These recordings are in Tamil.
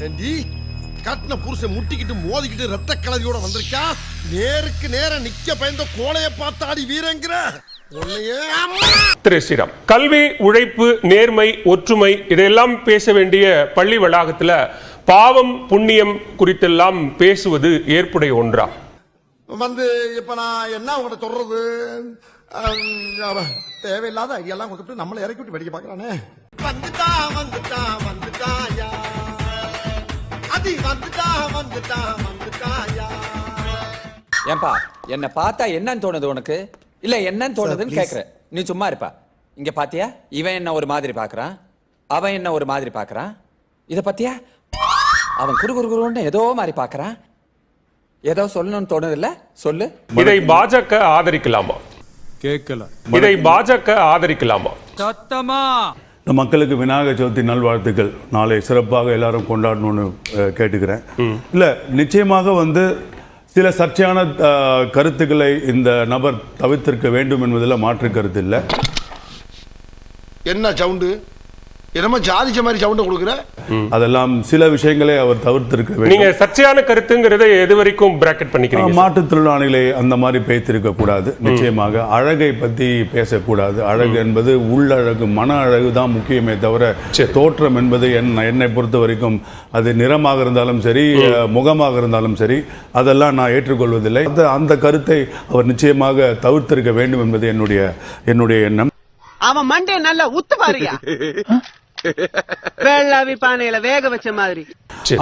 ஏண்டி கட்டின புருஷன் முட்டிக்கிட்டு மோதிக்கிட்டு ரத்த கலரியோட வந்திருக்கா நேருக்கு நேர நிக்க பயந்த கோலைய பார்த்தாடி வீரங்கிற. உன்னையே. அம்மா! திரு ஸ்ரீராம் கல்வி உழைப்பு நேர்மை ஒற்றுமை இதையெல்லாம் பேச வேண்டிய பள்ளி வளாகத்துல பாவம் புண்ணியம் குறித்தெல்லாம் பேசுவது ஏற்புடைய ஒன்றா? வந்து இப்ப நான் என்ன உங்கள்கிட்ட சொல்றது? தேவையில்லாத ஐடியெல்லாம் கொடுத்துட்டு நம்மளை இறக்கி விட்டு வெடிக்க பாக்குறானே வந்துட்டா வந்துட்டா வந்துட்டாயா அதி வந்துட்டா வந்துட்டா வந்துட்டாயா? ஏன்பா என்ன பார்த்தா என்னன்னு தோணுது உனக்கு? இல்ல என்னன்னு தோணுதுன்னு கேக்குற நீ சும்மா இருப்பா. இங்க பாத்தியா? இவன் என்ன ஒரு மாதிரி பாக்குறான் அவன் என்ன ஒரு மாதிரி பாக்குறான் இத பாத்தியா? அவன் குறு குறு குருன்னு ஏதோ மாதிரி பாக்குறான் ஏதோ சொல்லணும்னு தோணுது இல்ல சொல்லு. இதை பாஜக ஆதரிக்கலாமா? கேட்கல. இதை பாஜக ஆதரிக்கலாமா? இந்த மக்களுக்கு விநாயகர் சதுர்த்தி நல்வாழ்த்துக்கள். நாளை சிறப்பாக எல்லாரும் கொண்டாடணும்னு கேட்டுக்கிறேன். இல்ல நிச்சயமாக வந்து சில சர்ச்சையான கருத்துக்களை இந்த நபர் தவிர்த்திருக்க வேண்டும் என்பதில் மாற்று கருத்து இல்லை. என்ன சவுண்டு? என்னமோ ஜாதிச்ச மாதிரி சவுண்டை கொடுக்குற? அதெல்லாம் சில விஷயங்களை அவர் தவிர்த்திருக்க நீங்க வேண்டும் சர்ச்சையான கருத்துங்கிறதை எது வரைக்கும் பிராக்கெட் பண்ணிக்கிறீங்க மாற்றுத்திறனாளிகளை அந்த மாதிரி பேசியிருக்க கூடாது. நிச்சயமாக அழகை பத்தி பேசக்கூடாது. அழகு என்பது உள்ளழகு மன அழகு தான் முக்கியமே தவிர. தோற்றம் என்பது என் என்னை பொறுத்த வரைக்கும் அது நிறமாக இருந்தாலும் சரி முகமாக இருந்தாலும் சரி அதெல்லாம் நான் ஏற்றுக்கொள்வதில்லை. அந்த அந்த கருத்தை அவர் நிச்சயமாக தவிர்த்திருக்க வேண்டும் என்பது என்னுடைய என்னுடைய எண்ணம். அவன் மண்டே நல்லா உத்து பாருயா வெள்ளாவி பானையில வேக வச்ச மாதிரி.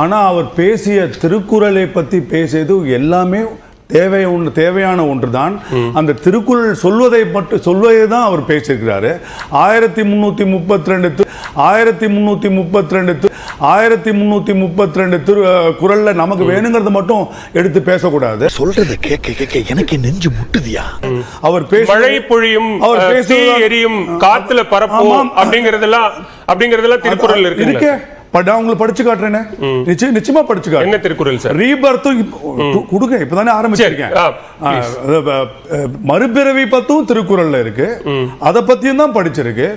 ஆனா அவர் பேசிய திருக்குறளை பத்தி பேசியது எல்லாமே தேவை ஒன்று தேவையான ஒன்றுதான். அந்த திருக்குறள் சொல்வதை மட்டும் சொல்வதை தான் அவர் பேசியிருக்கிறாரு. ஆயிரத்தி முன்னூத்தி முப்பத்தி ரெண்டு ஆயிரத்தி முன்னூத்தி முப்பத்தி ரெண்டு ஆயிரத்தி முன்னூத்தி முப்பத்தி ரெண்டு திரு குறள்ல நமக்கு வேணுங்கிறத மட்டும் எடுத்து பேசக்கூடாது. சொல்றத கேட்க கேட்க எனக்கு நெஞ்சு முட்டுதியா? அவர் பேச மழை பொழியும் அவர் பேசுவதால்- எரியும் காத்துல பரப்பும். அப்படிங்கறதெல்லாம் அப்படிங்கறதெல்லாம் திருக்குறள் இருக்கே. இருக்கு பட் நான் உங்களுக்கு படிச்சு காட்டுறேனே. நிச்சயம் நிச்சயமா படிச்சு காட்டுறேன். என்ன திருக்குறள் சார்? ரீபர்த்தும் கொடுங்க. இப்பதானே ஆரம்பிச்சிருக்கேன். மறுபிறவி பத்தும் திருக்குறள்ல இருக்கு. அத பத்தியும் தான் படிச்சிருக்கு.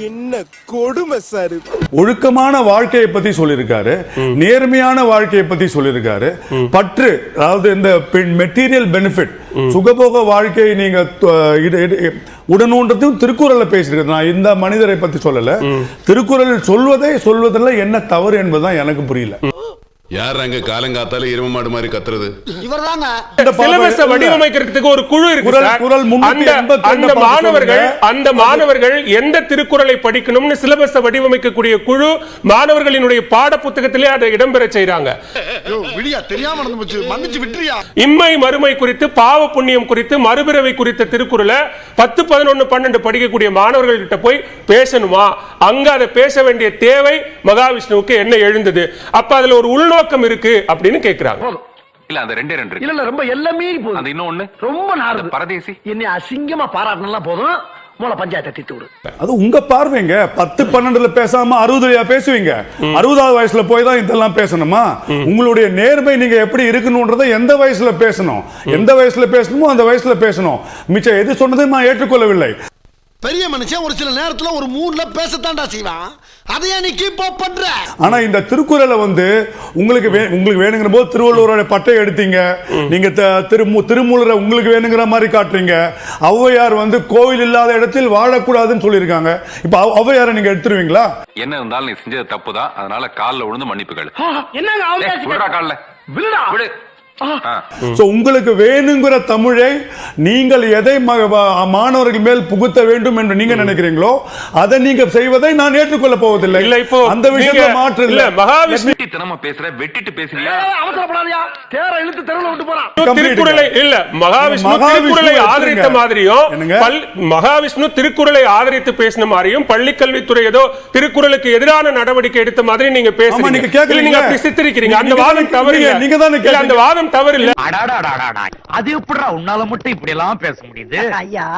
என்ன கொடுமை சார் ஒழுக்கமான வாழ்க்கையை பத்தி சொல்லியிருக்காரு. நேர்மையான வாழ்க்கையை பத்தி சொல்லியிருக்காரு. பற்று அதாவது இந்த மெட்டீரியல் பெனிஃபிட் சுகபோக வாழ்க்கையை நீங்க து- திருக்குறள்ல பேசியிருக்காரு. நான் இந்த மனிதரை பத்தி சொல்லல. திருக்குறள் சொல்வதை சொல்வதில் என்ன தவறு என்பதுதான் எனக்கு புரியல. யார் அங்க காலங்காத்தால எரும மாடு மாதிரி கத்துறது? இவர்தாங்க. சிலபஸ வடிவமைக்கிறதுக்கு ஒரு குழு இருக்கு அந்த மாணவர்கள். அந்த மாணவர்கள் எந்த திருக்குறளை படிக்கணும்னு சிலபஸ வடிவமைக்கக்கூடிய குழு மாணவர்களினுடைய பாட புத்தகத்திலே அதை இடம்பெற செய்றாங்க. யோ, விடியா தெரியாம நடந்து போச்சு. மன்னிச்சு விட்டுறியா? இம்மை மறுமை குறித்து பாவ புண்ணியம் குறித்து மறுபிறவை குறித்த திருக்குறளை பத்து பதினொன்னு பன்னெண்டு படிக்கக்கூடிய மாணவர்கள் கிட்ட போய் பேசணுமா? அங்க அதை பேச வேண்டிய தேவை மகாவிஷ்ணுவுக்கு என்ன எழுந்தது? அப்ப அதுல ஒரு உள்நோக்கம் இருக்கு அப்படின்னு கேக்குறாங்க. இல்ல அந்த ரெண்டே ரெண்டு இல்ல இல்ல ரொம்ப எல்லாமே போதும். அந்த இன்னொன்னு? ரொம்ப நாடு பரதேசி? என்னை அசிங்கமா பாராட்டினா போதும். மூல பஞ்சாயத்தை அது உங்க பார்வைங்க. பத்து பன்னெண்டுல பேசாம அறுபதுலயா பேசுவீங்க. அறுபதாவது வயசுல போய் தான் இதெல்லாம் பேசணுமா? உங்களுடைய நேர்மை நீங்க எப்படி இருக்கணும்ன்றதை எந்த வயசுல பேசணும்? எந்த வயசுல பேசணுமோ அந்த வயசுல பேசணும். மிச்சம் எது சொன்னதையும் நான் ஏற்றுக்கொள்ளவில்லை. பெரிய மனுஷன் ஒரு சில நேரத்துல ஒரு மூணுல பேசத்தான்டா செய்வான். அதையே நீ கீப் அப் பண்ற? ஆனா இந்த திருக்குறளை வந்து உங்களுக்கு உங்களுக்கு வேணுங்கிற போது திருவள்ளுவரோட பட்டை எடுத்தீங்க. நீங்க த- திரு திருமூலரை உங்களுக்கு வேணுங்கிற மாதிரி காட்டுறீங்க. ஔவையார் வந்து கோவில் இல்லாத இடத்தில் வாழக்கூடாதுன்னு சொல்லியிருக்காங்க. இப்ப ஔவையாரை நீங்க எடுத்துருவீங்களா? என்ன இருந்தாலும் நீ செஞ்சது தப்பு தான் அதனால கால்ல விழுந்து மன்னிப்பு கேளு. என்னங்க கால்ல. விழுடா. சோ உங்களுக்கு வேணுங்கிற தமிழை நீங்கள் எதை மாணவர்கள் மேல் புகுத்த வேண்டும் என்று நீங்க நினைக்கிறீங்களோ அதை நீங்க செய்வதை நான் ஏற்றுக்கொள்ள போவதில்லை. இல்ல இப்போ அந்த விஷயத்துல நீங்க- மாற்று இல்ல மகாவிஷ்ணு பேசுற வெட்டிட்டு பேசுறியா? அவசரப்படாதயா. தேர இழுத்து தெருவில் விட்டு போறான். Complete திருக்குறளை இல்ல மகாவிஷ்ணு திருக்குறளை. ஆதரித்த மாதிரியும் மகாவிஷ்ணு திருக்குறளை ஆதரித்து பேசின மாதிரியும் பள்ளிக்கல்வித்துறை ஏதோ திருக்குறளுக்கு எதிரான நடவடிக்கை எடுத்த மாதிரி நீங்க பேசுறீங்க. நீங்க சித்தரிக்கிறீங்க அந்த நீங்க வாதம் தானே- தவறு இல்ல நீங்க- தானே அந்த கேக்குறீங்க. வாதம் தவறு இல்ல அது எப்படிடா உன்னால மட்டும் இப்படி எல்லாம் பேச முடியுது? ஐயா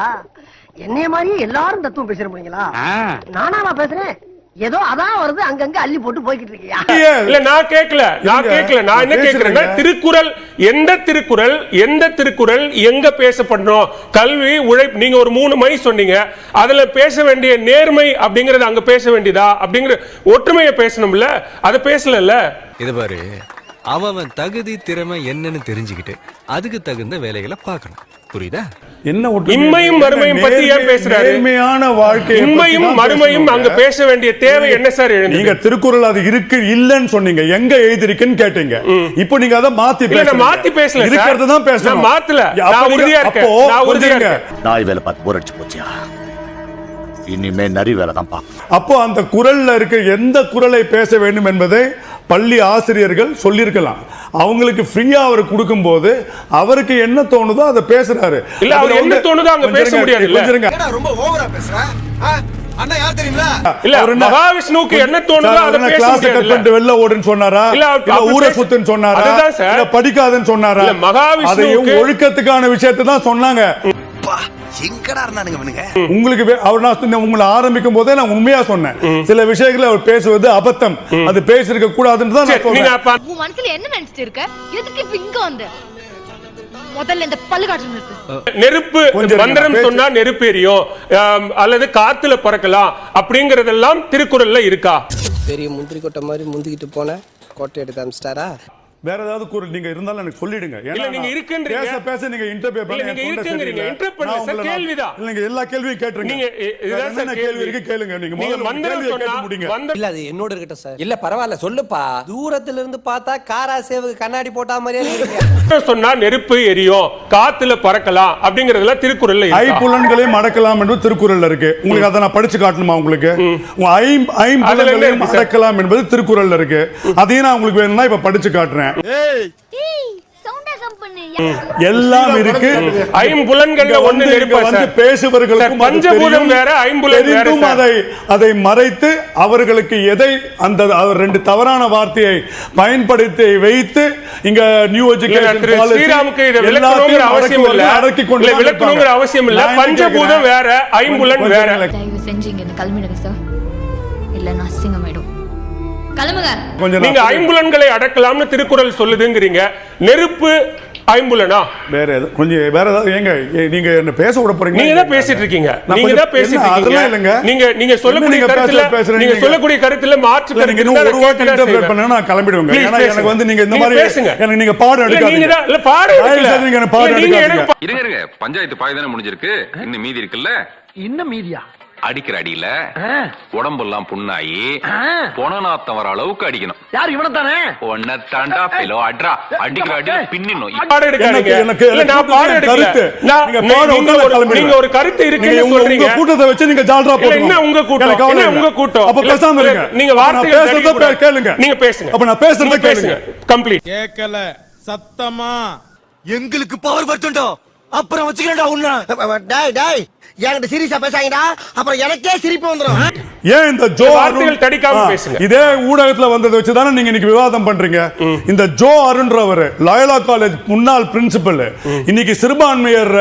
என்னைய மாதிரி எல்லாரும் தத்துவம் பேசுற முடியுங்களா? நானா நான் பேசுறேன்? ஏதோ அதான் வருது அங்கங்க அள்ளி போட்டு போய்கிட்டு இருக்கியா? இல்ல நான் கேட்கல நான் இருங்க. கேட்கல நான் என்ன நான் கேட்கிறேன்னா பேசுறேங்க. திருக்குறள் எந்த திருக்குறள் எந்த திருக்குறள் எங்க பேசப்படணும்? கல்வி உழைப்பு நீங்க ஒரு மூணு மை சொன்னீங்க. அதுல பேச வேண்டிய நேர்மை அப்படிங்கறது அங்க பேச வேண்டியதா? அப்படிங்கிற ஒற்றுமையை பேசணும்ல? அதை பேசலல்ல? இது பாரு அவன் தகுதி திறமை என்னன்னு தெரிஞ்சுக்கிட்டு அதுக்கு தகுந்த வேலைகளை பார்க்கணும் புரியுதா என்ன? இம்மையும் மறுமையும் பத்தி ஏன் பேசுறாரு? நேர்மையான வாழ்க்கை இம்மையும் மறுமையும் அங்க பேச வேண்டிய தேவை என்ன சார் நீங்க திருக்குறள் அது இருக்கு இல்லன்னு சொன்னீங்க எங்க எழுதிருக்குன்னு கேட்டீங்க இப்போ நீங்க அதை மாத்தி. மாத்தி பேசல. இருக்கிறது தான் பேசணும் நான் மாத்தல. அப்ப நான் நீங்க- உறுதியா இருக்கேன். நான் உறுதியா கொஞ்சம் இருக்கேன். நாய் வேலை பார்த்து போர் அடிச்சு போச்சியா இனிமே நரி வேலை தான் அப்போ அந்த குரல்ல இருக்க எந்த குரலை பேச வேண்டும் என்பதை பள்ளி ஆசிரியர்கள் சொல்லியிருக்கலாம். அவங்களுக்கு ஃப்ரீயா அவர் கொடுக்கும்போது அவருக்கு என்ன தோணுதோ அதை பேசுறாரு. இல்ல, அவர் என்ன தோணுதோ அங்க பேச இருங்க. ரொம்ப ஓவரா பேசுற. அண்ணா யார் தெரியுங்களா? இல்ல மகாவிஷ்ணுவுக்கு என்ன தோணுதோ அதை பேச கிளாஸ் கட் முடியாதுல்ல? பண்ணிட்டு வெளில ஓடுன்னு சொன்னாரா? இல்ல, ஊரை சுத்துன்னு சொன்னாரா? அதுதான் சார். இல்ல படிக்காதுன்னு சொன்னாரா? இல்ல, மகாவிஷ்ணுவுக்கு- அதையும் ஒழுக்கத்துக்கான விஷயத்தை தான் சொன்னாங்க. எங்கடா இருந்தானுங்க இவனுங்க. உங்களுக்கு அவர் நான் உங்களை ஆரம்பிக்கும் போதே நான் உண்மையா சொன்னேன். சில விஷயங்களை அவர் பேசுவது அபத்தம். அது பேசிருக்க கூடாதுன்னு தான் நான் அப்ப உன் மனசுல என்ன நினைச்சிட்டு இருக்க? எதுக்கு இப்ப இங்க வந்த? முதல்ல இந்த பல்லு காட்டு நிறுத்து. நெருப்பு மந்திரம் சொன்னா நெருப்பு எரியும். அல்லது காத்துல பறக்கலாம். அப்படிங்கறதெல்லாம் திருக்குறள்ல இருக்கா? பெரிய முந்திரி கொட்டை மாதிரி முந்திக்கிட்டு போன கோட்டை எடுத்து அமிச்சிட்டாரா வேற ஏதாவது குரல் நீங்க இருந்தாலும் எனக்கு சொல்லிடுங்க. ஏன்னா இல்ல, நீங்க இருக்குன்றீங்க. பேச பேச நீங்க இன்டர்வியூ பண்ணி நீங்க interrupt பண்ணுங்க நான் சார், கேள்விதான். இல்லைங்க எல்லா கேள்வியும் கேட்டுருங்க. நீங்க இ- வேற இதுதான் என்னென்ன சார் கேள்வி. இருக்கு கேளுங்க. நீங்க நீங்க முதல்ல மந்திரம் சொன்னா கேட்டு முடிங்க. இல்ல அது என்னோட இருக்கட்டும் சார் இல்ல பரவாயில்ல சொல்லுப்பா. தூரத்துல இருந்து பார்த்தா காரா சேவுக்கு கண்ணாடி போட்டா மாதிரியே இருக்கீங்க சொன்னா நெருப்பு எரியும் காத்துல பறக்கலாம் அப்படிங்கறதெல்லாம் திருக்குறள்ல இருக்கா? ஐம்புலன்களையும் அடக்கலாம் என்று திருக்குறள்ல இருக்கு. உங்களுக்கு அதை நான் படிச்சு காட்டணுமா உங்களுக்கு? உங்க ஐம் இருக்கு சார்? அடக்கலாம் என்பது திருக்குறள்ல இருக்கு. அதையும் நான் உங்களுக்கு வேணும்னா இப்ப படிச்சு காட்டுறேன். எல்லாம் இருக்கு ஐம்புலன்கள்ல ஒண்ணு வந்து? பேசுபவர்களுக்கும் பஞ்சபூதம். வேற, ஐம்புலன். அதை அதை மறைத்து அவர்களுக்கு எதை அந்த அவர் ரெண்டு தவறான வார்த்தையை பயன்படுத்தி வைத்து இங்க நியூ எஜுகேஷன் ஸ்ரீராமுக்கு இதை விளக்கணுங்கிற அவசியம் இல்ல அடக்கி கொண்டு விளக்கணுங்கிற. அவசியம் இல்ல பஞ்சபூதம்? வேற ஐம்புலன் வேற. தயவு செஞ்சு இங்க இருந்து கிளம்பிடுங்க சார் இல்ல நான் அசிங்கமாயிடும் நீங்க. ஐம்புலன்களை அடக்கலாம்னு திருக்குறள் சொல்லுதுங்கிறீங்க நெருப்பு ஐம்புலனா வேற எது கொஞ்சம் வேற ஏதாவது ஏங்க நீங்க என்ன பேச விட போறீங்க நீங்க தான் பேசிட்டு இருக்கீங்க நீங்க தான் பேசிட்டு அதெல்லாம் இல்லைங்க. இருக்கீங்க நீங்க நீங்க சொல்லக்கூடிய நீங்க கருத்துல. நீங்க சொல்லக்கூடிய கருத்துல மாற்று நீங்க கருத்து இருந்தா ஒரு வாட்டி செய்வேன். பண்ணா நான் கிளம்பிடுவேங்க. ஏன்னா. எனக்கு வந்து நீங்க இந்த நீங்க மாதிரி பேசுங்க. எனக்கு நீங்க பாடம் எடுக்காதீங்க. நீங்க இல்ல, பாடம் எடுக்கல. நீங்க எனக்கு பாடம் நீங்க எடுக்காதீங்க. இருங்க இருங்க பஞ்சாயத்து பாய் தானே முடிஞ்சிருக்கு இன்னும் மீதி இருக்குல்ல இன்னும் மீதியா அடிக்கிற அடியில. உடம்பெல்லாம் புண்ணாயி. பொணநாத்தம் வர அளவுக்கு அடிக்கணும் யார் இவனை தானே ஒன்ன தாண்டா பிலோ அட்ரா அடிக்கிற. கருத்து. நான் நீங்க ஒரு- கருத்து உங்க- சொல்றீங்க உங்க கூட்டத்தை வச்சு நீங்க ஜால்ரா போடுங்க. என்ன உங்க கூட்டம்? என்ன. உங்க கூட்டம்? அப்ப பேசாம இருங்க. நீங்க வார்த்தைகள் பேசுறத. கேளுங்க. நீங்க பேசுங்க. அப்ப நான் பேசுறத கேளுங்க. பேசுங்க. Complete. கேட்கல சத்தமா எங்களுக்கு பவர் வரட்டும் அப்புறம் வச்சுக்கிறேன்டா உன்ன. டேய் டேய் என்கிட்ட சீரியஸா பேசாங்கடா அப்புறம் எனக்கே சிரிப்பு வந்துடும் ஏன் இந்த ஜோ வார்த்தைகள் தடிக்காம பேசுங்க. இதே ஊடகத்துல வந்ததை வச்சு தானே நீங்க இன்னைக்கு விவாதம் பண்றீங்க. இந்த ஜோ அருண்ன்றவர் லயோலா காலேஜ் முன்னாள் பிரின்சிபல் இன்னைக்கு சிறுபான்மையர்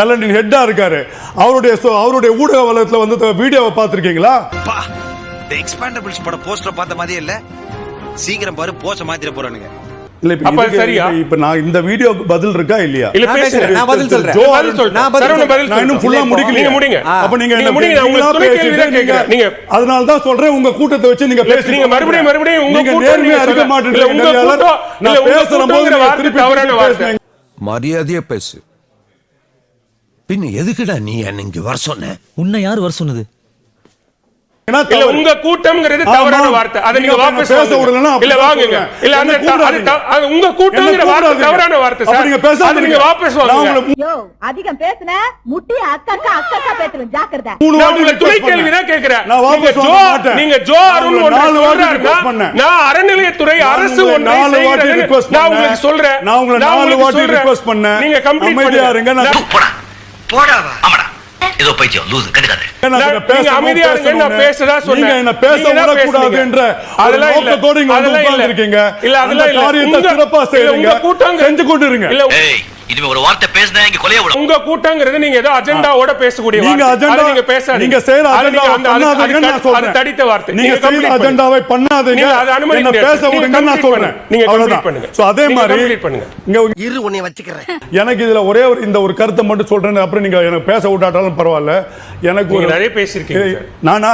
நலனின் ஹெட்டா இருக்காரு. அவருடைய அவருடைய ஊடக வலயத்துல வந்து வீடியோவை பார்த்திருக்கீங்களா? எக்ஸ்பாண்டபிள்ஸ் பட போஸ்டர் பார்த்த மாதிரியே இல்ல. சீக்கிரம் பாரு போச்ச மாத்திர போறானுங்க. இல்ல இப்ப சரியா? நான் இந்த வீடியோக்கு பதில் இருக்கா இல்லையா இல்ல, நான் பேசுங்க. பேசுறேன், நான் பதில் சொல்றேன். ஜோ பதில் அருண் சொல்றேன். நான் பதில் சரவணன் சொல்றேன். பதில் நான் இன்னும் சொல்றேன். ஃபுல்லா முடிக்கல நீங்க முடிங்க. அப்ப நீங்க என்ன முடிங்க. நான் உங்களுக்கு கேள்வி தான். நீங்க அதனால தான் சொல்றேன் உங்க கூட்டத்தை வச்சு நீங்க இல்ல, பேசி நீங்க மறுபடியும் மறுபடியும் உங்க நீங்க கூட்டம் நீங்க இருக்க இல்ல, உங்க. கூட்டம், நான் உங்க பேசுற போது கூட்டங்கிற நீங்க வார்த்தை திருப்பி தவறான வார்த்தை. பேசுறீங்க. மரியாதையா பேசு பின்ன எதுக்குடா நீ என்ன இங்க வர சொன்ன உன்னை யார் வர சொன்னது. உங்க கூட்டம்ங்கிறது. தவறான வார்த்தை அதை நீங்க வாபஸ் பேச அப்படி இல்ல வாங்குங்க. இல்ல அந்த அது உங்க கூட்டம்ங்கிற வார்த்தை. தவறான வார்த்தை சார் நீங்க பேசாம அது நீங்க. வாபஸ் நான் வாங்குங்க யோ அதிகம் பேசுன முட்டி அக்கா அக்கா பேசுவேன் ஜாக்கிரதை மூணு நான் உங்களை துணை கேள்வி. தான் கேட்கிறேன் நான் நீங்க ஜோ. நீங்க ஜோ உங்களை ஒன்றை சொல்றாருன்னா. நான் அறநிலையத்துறை அரசு ஒன்றை நாலு வாட்டி request நான். உங்களுக்கு சொல்றேன் நான் உங்களை நாலு உங்களுக்கு வாட்டி சொல்றேன். request பண்ணேன். நீங்க complete அமைதியா பண்ணுங்க. ஏதோ பைத்தியம் லூசு கண்டுக்காத அமைதியா இருங்க, நான் சொன்னேன். நீங்க என்ன பேச பேசுனீங்க. ஒரு அதெல்லாம் இல்ல. வந்து அதெல்லாம் இல்ல. உட்கார்ந்திருக்கீங்க. இல்ல, அந்த அதெல்லாம் இல்ல. காரியத்தை உங்க- சிறப்பா செய்யுங்க. கூட்டங்க- செஞ்சு கொண்டு இருங்க. இனிமே ஒரு வார்த்தை பேசினா இங்க கொலைய விடும் உங்க கூட்டங்கிறது நீங்க ஏதோ அஜெண்டாவோட பேசக்கூடிய நீங்க. அஜெண்டா நீங்க பேசாதீங்க நீங்க செய்யற அஜெண்டாவை பண்ணாதீங்கன்னு நான் சொல்றேன் அது தடித்த வார்த்தை நீங்க செய்யற. அஜெண்டாவை பண்ணாதீங்க நீங்க அதை அனுமதிக்க என்ன. பேச விடுங்கன்னு நான் சொல்றேன். நீங்க complete பண்ணுங்க. சோ அதே மாதிரி பண்ணுங்க. இங்க இரு உன்னை வச்சுக்கிறேன் எனக்கு இதுல ஒரே ஒரு இந்த ஒரு கருத்தை மட்டும் சொல்றேன் அப்புறம் நீங்க எனக்கு பேச விட்டாட்டாலும் பரவாயில்ல எனக்கு ஒரு நிறைய சார். நானா.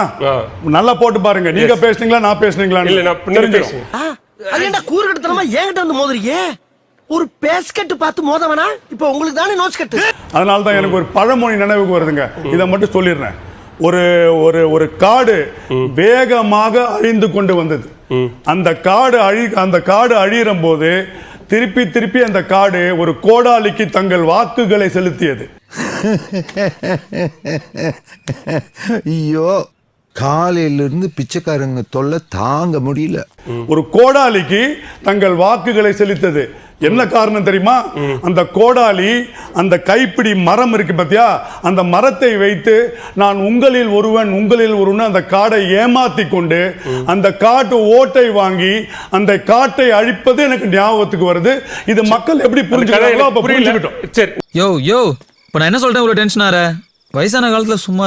நல்லா போட்டு பாருங்க நீங்க. பேசுனீங்களா நான் பேசுனீங்களா இல்ல நான் பேசுங்க அது என்ன கூறுகட்டத்தனமா என்கிட்ட வந்து மோதுறீங்க ஒரு பேஸ்கட்டு பார்த்து மோதவனா? இப்ப உங்களுக்கு தானே நோஸ் கட்டு. அதனால தான் எனக்கு ஒரு பழமொழி நினைவுக்கு வருதுங்க. இதை மட்டும் சொல்லிடுறேன். ஒரு ஒரு ஒரு காடு வேகமாக அழிந்து கொண்டு வந்தது. அந்த காடு அழி அந்த காடு அழியிற போது திருப்பி திருப்பி அந்த காடு ஒரு கோடாலிக்கு தங்கள் வாக்குகளை செலுத்தியது. ஐயோ காலையில இருந்து பிச்சைக்காரங்க தொல்லை தாங்க முடியல. ஒரு கோடாலிக்கு தங்கள் வாக்குகளை செலுத்தது. என்ன காரணம் தெரியுமா? அந்த கோடாலி அந்த கைப்பிடி மரம் இருக்கு பாத்தியா? அந்த மரத்தை வைத்து நான் உங்களில் ஒருவன் உங்களில் ஒருவன் அந்த காடை ஏமாத்தி கொண்டு அந்த காட்டு ஓட்டை வாங்கி அந்த காட்டை அழிப்பது எனக்கு ஞாபகத்துக்கு வருது. இது மக்கள் எப்படி புரிஞ்சுக்கிறாங்களோ அப்ப புரிஞ்சுக்கிட்டோம். சரி. யோ யோ இப்போ நான் என்ன சொல்றேன்? இவ்வளோ டென்ஷன் ஆற? வயசான காலத்துல சும்மா